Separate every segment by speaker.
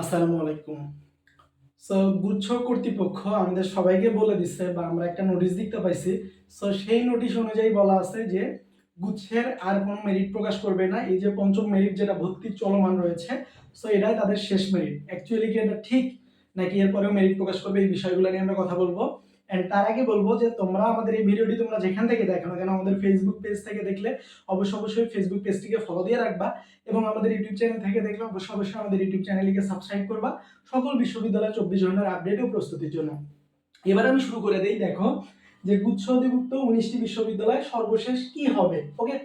Speaker 1: আসসালামু আলাইকুম। সো গুচ্ছ কর্তৃপক্ষ আমাদের সবাইকে বলে দিচ্ছে বা আমরা একটা নোটিশ দেখতে পাইছি। সো সেই নোটিশ অনুযায়ী বলা আছে যে, গুচ্ছের আর কোনো মেরিট প্রকাশ করবে না। এই যে পঞ্চম মেরিট যেটা, ভর্তির চলমান রয়েছে সো এটাই তাদের শেষ মেরিট অ্যাকচুয়ালি কি এটা ঠিক? নাকি এরপরেও মেরিট প্রকাশ করবে? এই বিষয়গুলো নিয়ে আমরা কথা বলব। অ্যান্ড তার আগে বলব যে তোমরা আমাদের এই ভিডিওটি তোমরা যেখান থেকে দেখো না কেন, আমাদের ফেসবুক পেজ থেকে দেখলে অবশ্যই অবশ্যই ফেসবুক পেজটিকে ফলো দিয়ে রাখবা এবং আমাদের ইউটিউব চ্যানেল থেকে দেখলে অবশ্যই অবশ্যই আমাদের ইউটিউব চ্যানেলটিকে সাবস্ক্রাইব করবা সকল বিশ্ববিদ্যালয় চব্বিশ ঘণ্টার আপডেট ও প্রস্তুতির জন্য। এবার আমি শুরু করে দিই, দেখো যে গুচ্ছ অধিভুক্ত উনিশটি বিশ্ববিদ্যালয় সর্বশেষ কি হবে ওকে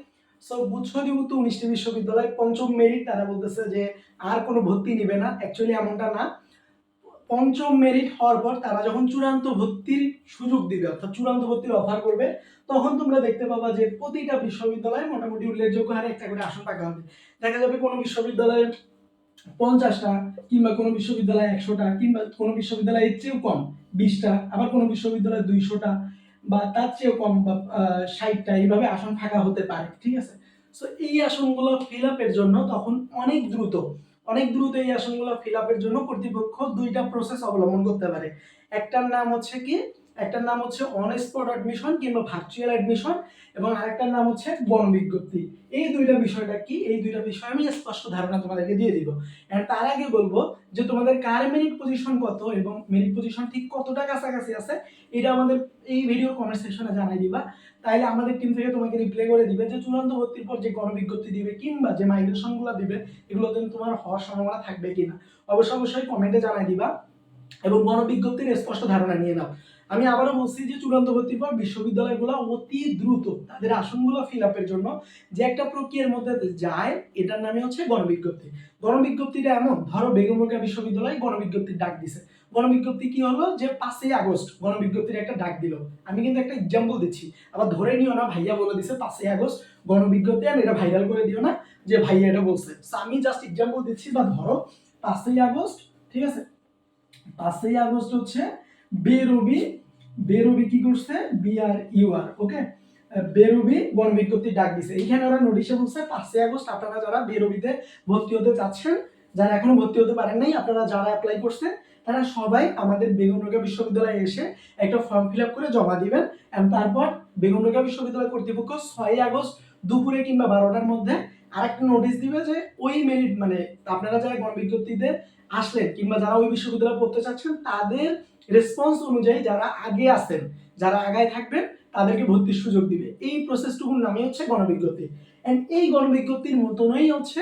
Speaker 1: সো গুচ্ছ অধিভুক্ত উনিশটি বিশ্ববিদ্যালয় পঞ্চম মেরিট তারা বলতেছে যে আর কোনো ভর্তি নিবে না অ্যাকচুয়ালি এমনটা না। পঞ্চম মেরিট হওয়ার পর তারা যখন চূড়ান্ত ভর্তির সুযোগ দিবে, অর্থাৎ চূড়ান্ত ভর্তির অফার করবে, তখন তোমরা দেখতে পাবা যে প্রতিটা বিশ্ববিদ্যালয়ে মোটামুটি উল্লেখযোগ্য হারে একটা করে আসন টাকা হবে। দেখা যাবে কোনো বিশ্ববিদ্যালয়ে পঞ্চাশটা কিংবা কোনো বিশ্ববিদ্যালয়ে একশোটা কিংবা কোনো বিশ্ববিদ্যালয়ে এর চেয়েও কম, বিশটা, আবার কোনো বিশ্ববিদ্যালয়ে দুইশোটা বা তার চেয়েও কম বা ষাটটা এইভাবে আসন ফাঁকা হতে পারে, ঠিক আছে? সো এই আসনগুলো ফিল আপের জন্য তখন অনেক দ্রুত অনেক দ্রুত এই আসনগুলো ফিল আপের জন্য কর্তৃপক্ষ দুইটা প্রসেস অবলম্বন করতে পারে। একটার নাম হচ্ছে কি একটার নাম হচ্ছে অন স্পট অ্যাডমিশন কিংবা ভার্চুয়াল অ্যাডমিশন এবং আরেকটার নাম হচ্ছে বন গণবিজ্ঞপ্তি এই দুইটা বিষয়টা কি? এই দুইটা বিষয় আমি স্পষ্ট ধারণা তোমাদেরকে দিয়ে দিব। এন্ড তার আগে বলব যে তোমাদের কার মেরিট পজিশন কত এবং মেরিট পজিশন ঠিক কতটা কাছাকাছি আছে, এটা আমাদের এই ভিডিও কমেন্ট সেকশনে জানাই দিবা। তাইলে আমাদের টিম থেকে তোমাকে রিপ্লাই করে দিবে যে চূড়ান্ত ভর্তির পর যে গণবিজ্ঞপ্তি দিবে কিংবা যে মাইগ্রেশনগুলো দিবে, এগুলো তোমার হওয়ার সম্ভাবনা থাকবে কিনা। অবশ্যই অবশ্যই কমেন্টে জানাই দিবা এবং গণবিজ্ঞপ্তির স্পষ্ট ধারণা নিয়ে নাও। আমি আবারও বলছি যে চূড়ান্ত ভর্তির পর বিশ্ববিদ্যালয়গুলো অতি দ্রুত তাদের আসনগুলো ফিল আপের জন্য যে একটা প্রক্রিয়ার মধ্যে যায়, এটার নামে হচ্ছে গণবিজ্ঞপ্তি। গণবিজ্ঞপ্তিটা এমন, ধরো বেগম রোকেয়া বিশ্ববিদ্যালয় গণবিজ্ঞপ্তির ডাক দিছে। গণবিজ্ঞপ্তি কি হলো? যে পাঁচই আগস্ট গণবিজ্ঞপ্তির একটা ডাক দিল। আমি কিন্তু একটা এক্সাম্পল দিচ্ছি। আবার ধরে নিও না, ভাইয়া বলে দিছে পাঁচই আগস্ট গণবিজ্ঞপ্তি আমি এটা ভাইরাল করে দিও না যে ভাইয়া এটা বলছে। আমি জাস্ট এক্সাম্পল দিচ্ছি, বা ধরো পাঁচই আগস্ট, ঠিক আছে? পাঁচই আগস্ট হচ্ছে বেরবি বেরবি কি করছে? বি বিআর ইউআর ওকে বেরবি গণবিজ্ঞপ্তি ডাক দিছে। এইখানে ওরা নোটিশে বলছে, পাঁচই আগস্ট আপনারা যারা বেরবিতে ভর্তি হতে চাচ্ছেন যারা এখনও ভর্তি হতে পারেন নাই, আপনারা যারা অ্যাপ্লাই করছেন, তারা সবাই আমাদের বেগম রোকেয়া বিশ্ববিদ্যালয়ে এসে একটা ফর্ম ফিল করে জমা দিবেন and তারপর বেগম রোকেয়া বিশ্ববিদ্যালয় কর্তৃপক্ষ ছয়ই আগস্ট দুপুরে কিংবা বারোটার মধ্যে আরেকটা নোটিশ দিবে যে ওই মেরিট মানে আপনারা যারা গণবিজ্ঞপ্তিতে আসলেন কিংবা যারা ওই বিশ্ববিদ্যালয়ে পড়তে চাচ্ছেন, তাদের রেসপন্স অনুযায়ী যারা আগে আছেন, যারা আগায় থাকবেন, তাদেরকে ভর্তির সুযোগ দিবে। এই প্রসেসটুকুর নামই হচ্ছে গণবিজ্ঞপ্তি। অ্যান্ড এই গণবিজ্ঞপ্তির মতনই হচ্ছে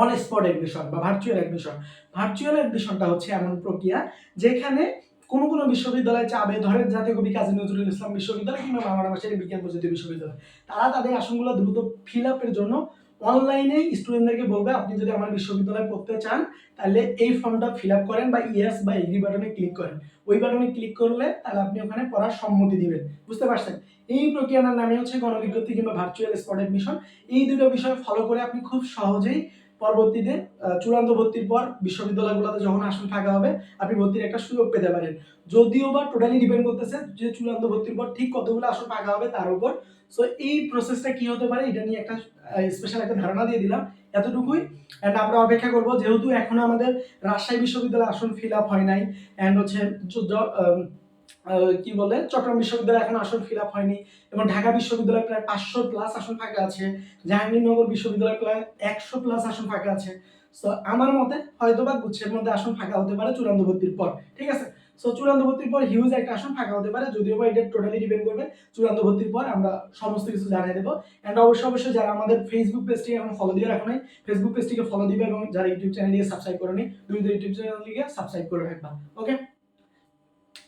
Speaker 1: অন স্পট অ্যাডমিশন বা ভার্চুয়াল অ্যাডমিশন ভার্চুয়াল অ্যাডমিশনটা হচ্ছে এমন প্রক্রিয়া যেখানে কোনো কোনো বিশ্ববিদ্যালয় চাবে ধরেন জাতীয় কবি কাজী নজরুল ইসলাম বিশ্ববিদ্যালয় কিংবা ভাষার বিজ্ঞান প্রযুক্তি বিশ্ববিদ্যালয়। তারা তাদের আসনগুলো দ্রুত ফিল আপের জন্য অনলাইনে স্টুডেন্টদেরকে বলবে, আপনি যদি আমার বিশ্ববিদ্যালয়ে পড়তে চান, তাহলে এই ফর্মটা ফিল আপ করেন বা ইয়েস বা এগ্রি বাটনে ক্লিক করেন। ওই বাটনে ক্লিক করলে তাহলে আপনি ওখানে পড়ার সম্মতি দিবেন। বুঝতে পারছেন? এই প্রক্রিয়ার নামে হচ্ছে গণবিজ্ঞপ্তি কিংবা ভার্চুয়াল স্পট অ্যাডমিশন এই দুটো বিষয় ফলো করে আপনি খুব সহজেই পরবর্তীতে চূড়ান্ত ভর্তির পর বিশ্ববিদ্যালয়গুলোতে যখন আসন ফাঁকা হবে, আপনি ভর্তির একটা সুযোগ পেতে পারেন। যদিও বা টোটালি ডিপেন্ড করতেছে যে চূড়ান্ত ভর্তির পর ঠিক কতগুলো আসন ফাঁকা হবে তার উপর। সো এই প্রসেসটা কি হতে পারে এটা নিয়ে একটা স্পেশাল একটা ধারণা দিয়ে দিলাম এতটুকুই। অ্যান্ড আমরা অপেক্ষা করব যেহেতু এখনও আমাদের রাজশাহী বিশ্ববিদ্যালয়ে আসন ফিল আপ হয় নাই। অ্যান্ড হচ্ছে কি বলে, চট্টগ্রাম বিশ্ববিদ্যালয়ে এখন আসন ফিল আপ হয়নি এবং ঢাকা বিশ্ববিদ্যালয়ে প্রায় পাঁচশো প্লাস আসন ফাঁকা আছে, জাহাঙ্গীরনগর বিশ্ববিদ্যালয়ে প্রায় একশো প্লাস আসন ফাঁকা আছে। সো আমার মতে হয়তো বা গুচ্ছের মধ্যে আসন ফাঁকা হতে পারে চূড়ান্ত ভর্তির পর, ঠিক আছে? সো চূড়ান্ত ভর্তির পর হিউজ একটা আসন ফাঁকা হতে পারে, যদিও বা এটা টোটালি ডিপেন্ড করবে, চূড়ান্ত ভর্তির পর আমরা সমস্ত কিছু জানিয়ে দেবো। অ্যান্ড অবশ্যই অবশ্যই যারা আমাদের ফেসবুক পেজটি এখন ফলো দিয়ে রাখো নাই ফেসবুক পেজটিকে ফলো দিবে এবং যারা ইউটিউব চ্যানেলটিকে সাবস্ক্রাইব করেনি দুই দুই ইউটিউব চ্যানেলটিকে সাবস্ক্রাইব করে রাখবা ওকে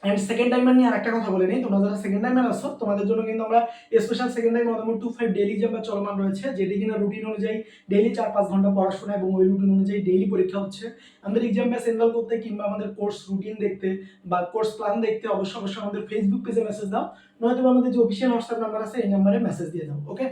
Speaker 1: অ্যান্ড সেকেন্ড টাইমার নিয়ে আরেকটা কথা বলে নিই। তোমরা যারা সেকেন্ড টাইমার আসো তোমাদের জন্য কিন্তু আমরা স্পেশাল সেকেন্ড টাইম মোটামুটি টু ফাইভ ডেলি এক্সাম চলমান রয়েছে, যেটি কিনা রুটিন অনুযায়ী ডেইলি চার পাঁচ ঘণ্টা পড়াশোনা এবং ওই রুটিন অনুযায়ী ডেইলি পরীক্ষা হচ্ছে। আমাদের এক্সাম ব্যাচ এনরোল করতে কিংবা আমাদের কোর্স রুটিন দেখতে বা কোর্স প্ল্যান দেখতে অবশ্যই অবশ্যই আমাদের ফেসবুক পেজে মেসেজ দাও। নয়তো আমাদের যে অফিসিয়াল হোয়াটসঅ্যাপ নাম্বার আছে, এই নাম্বারে মেসেজ দিয়ে দাও ওকে